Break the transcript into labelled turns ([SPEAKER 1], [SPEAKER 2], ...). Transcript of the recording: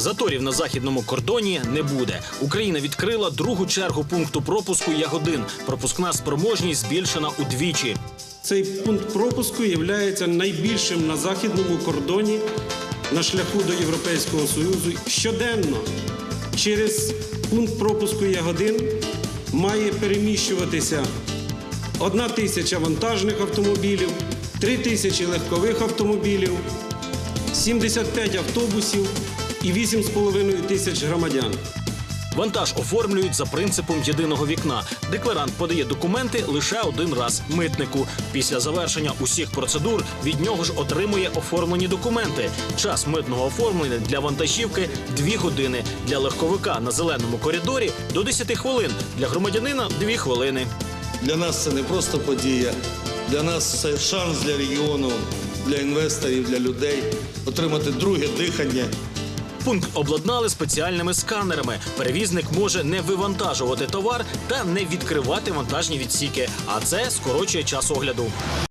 [SPEAKER 1] Заторів на західному кордоні не буде. Україна відкрила другу чергу пункту пропуску Ягодин. Пропускна спроможність збільшена удвічі.
[SPEAKER 2] Цей пункт пропуску є найбільшим на західному кордоні на шляху до Європейського Союзу. Щоденно через пункт пропуску Ягодин має переміщуватися одна тисяча вантажних автомобілів, три тисячі легкових автомобілів, 75 автобусів і 8,5 тисяч громадян.
[SPEAKER 1] Вантаж оформлюють за принципом єдиного вікна. Декларант подає документи лише один раз митнику. Після завершення усіх процедур від нього ж отримує оформлені документи. Час митного оформлення для вантажівки 2 години. Для легковика на зеленому коридорі до 10 хвилин. Для громадянина 2 хвилини.
[SPEAKER 3] Для нас це не просто подія. Для нас це шанс для регіону, для інвесторів, для людей отримати друге дихання.
[SPEAKER 1] Пункт обладнали спеціальними сканерами. Перевізник може не вивантажувати товар та не відкривати вантажні відсіки, а це скорочує час огляду.